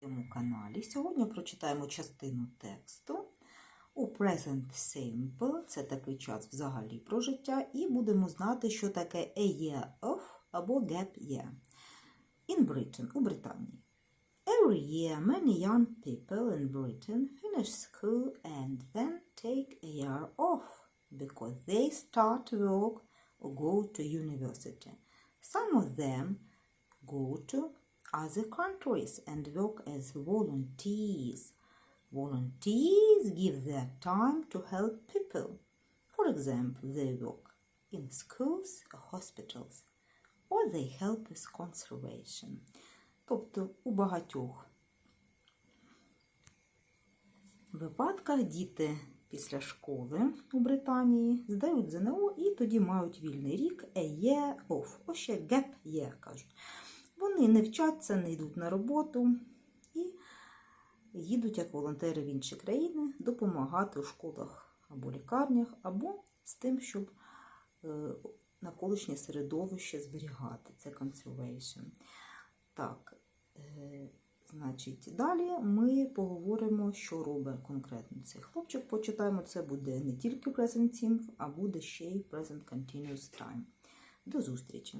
цьому каналі. Сьогодні прочитаємо частину тексту у Present Simple, це такий час взагалі про життя, і будемо знати, що таке a year of або gap year. In Britain, у Британії. Every year, many young people in Britain finish school and then take a year off because they start work or go to university. Some of them go to other countries and work as volunteers. Volunteers give their time to help people. For example, they work in schools, hospitals, or they help with conservation. Тобто у багатьох випадках діти після школи у Британії здають ЗНО і тоді мають вільний рік a year off, ось ще gap year кажуть. Вони не вчаться, не йдуть на роботу і їдуть як волонтери в інші країни допомагати у школах або лікарнях, або з тим, щоб е, навколишнє середовище зберігати. Це conservation. Так, е, значить, далі ми поговоримо, що робить конкретно цей хлопчик. Почитаємо, це буде не тільки present simple, а буде ще й present continuous time. До зустрічі!